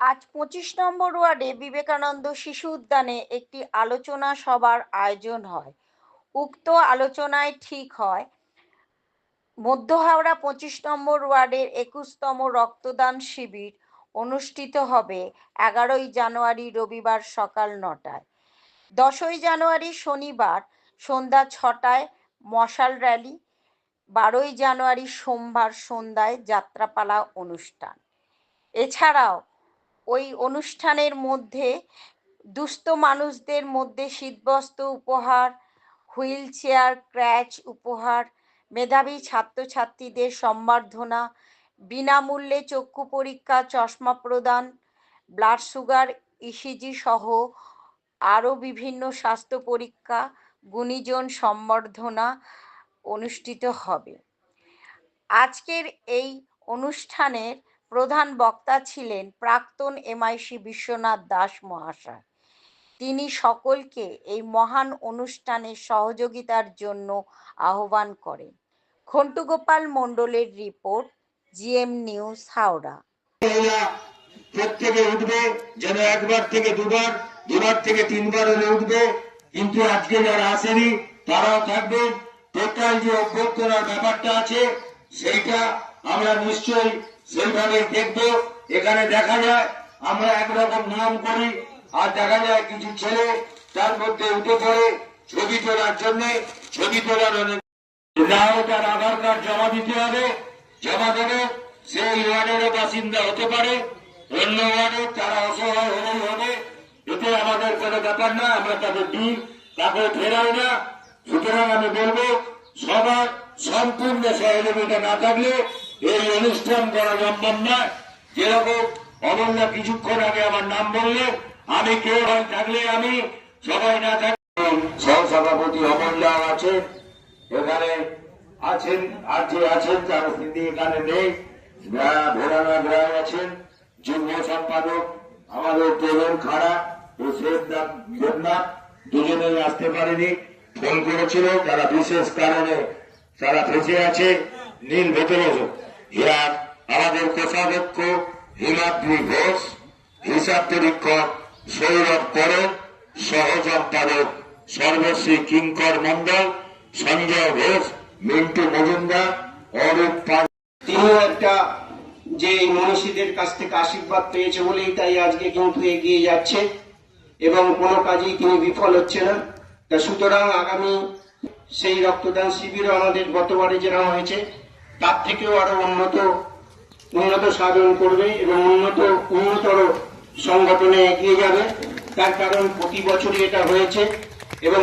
আজ পঁচিশ নম্বর ওয়ার্ডে বিবেকানন্দ শিশু উদ্যানে একটি আলোচনা সভার আয়োজন হয়। উক্ত আলোচনায় ঠিক হয়, মধ্য হাওড়া পঁচিশ নম্বর ওয়ার্ডের একুশতম রক্তদান শিবির অনুষ্ঠিত হবে এগারোই জানুয়ারি রবিবার সকাল নটায়। দশই জানুয়ারি শনিবার সন্ধ্যা ছটায় মশাল র্যালি, বারোই জানুয়ারি সোমবার সন্ধ্যায় যাত্রাপালা অনুষ্ঠান। এছাড়াও ওই অনুষ্ঠানের মধ্যে দুস্থ মানুষদের মধ্যে শীতবস্ত্র উপহার, হুইল চেয়ার, ক্র্যাচ উপহার, মেধাবী ছাত্রছাত্রীদের সম্বর্ধনা, বিনামূল্যে চক্ষু পরীক্ষা, চশমা প্রদান, ব্লাড সুগার ইসিজি সহ আরও বিভিন্ন স্বাস্থ্য পরীক্ষা, গুণীজন সম্বর্ধনা অনুষ্ঠিত হবে। আজকের এই অনুষ্ঠানের প্রধান বক্তা ছিলেন প্রাক্তন এমআইসি বিশ্বনাথ দাস মহাশয়। তিনি সকলকে এই মহান অনুষ্ঠানে সহযোগিতার জন্য আহ্বান করেন। খন্টুগোপাল মণ্ডলের রিপোর্ট, জিএম নিউজ, হাওড়া। প্রত্যেকে উঠবে, যেন একবার থেকে দুবার দুবার থেকে তিনবার হলে উঠবে। কিন্তু আজকে যারা আসেনি, তারাও থাকবে। টোটাল যে অভ্যর্থনার ব্যাপারটা আছে, সেইটা আমরা নিশ্চয়ই সেইভাবে দেখব, এখানে দেখা যায়, আমরা একরকম নিয়ম করি, আর দেখা যায় কিছু ছেলে তার মধ্যে উঠে পড়ে ছবি তোলার জন্য, ছবি তোলার অনেক তার আধার কার্ড জমা দিতে হবে, জমা দেবে, সেই ওয়ার্ডেরও বাসিন্দা হতে পারে, অন্য ওয়ার্ডে তারা অসহায় হলেই হবে, এতে আমাদের কোনো ব্যাপার না, আমরা তাদের দিই তাকে ফেরাই না। সুতরাং আমি বলব, সবার সম্পূর্ণ সহযোগিতা না থাকলে এই অনুষ্ঠান করা সম্ভব নয়। যেরকম অমূল্য কিছুক্ষণ আগে আমার নাম বললে, আমি কেউ হয় থাকলে আমি সবাই না থাকলে সহসভাপতি অমূল্যাও আছে এখানে আছেন, আর যে আছেন তার তিনি এখানে নেই। ভোলানাথ রায় আছেন, যুগ্ম সম্পাদক, আমাদের তরুণ খাড়া ও দেবনাথ দুজনেই আসতে পারেনি, ফোন করেছিল, তারা বিশেষ কারণে তারা ফেসে আছে, নীল ভেতরে হিরার আমাদের কোষাধ্যক্ষ হিমাদ্রি ঘোষ, হিসাব পরীক্ষক সৌরভ করক সহ সম্পাদক সর্বশ্রী কিঙ্কর মন্ডল সঞ্জয় ঘোষ, মিন্টু মজুমদার, অরূপ পাল একটা যে মনীষীদের কাছ থেকে আশীর্বাদ পেয়েছে বলেই তাই আজকে কিন্তু এগিয়ে যাচ্ছে এবং কোনো কাজেই তিনি বিফল হচ্ছে না। তা সুতরাং আগামী সেই রক্তদান শিবিরও আমাদের গতবারে যেরকম হয়েছে। তার থেকেও আরও উন্নত উন্নত সাধন করবে এবং উন্নত, উন্নতর সংগঠনে এগিয়ে যাবে। তার কারণ প্রতি বছরই এটা হয়েছে এবং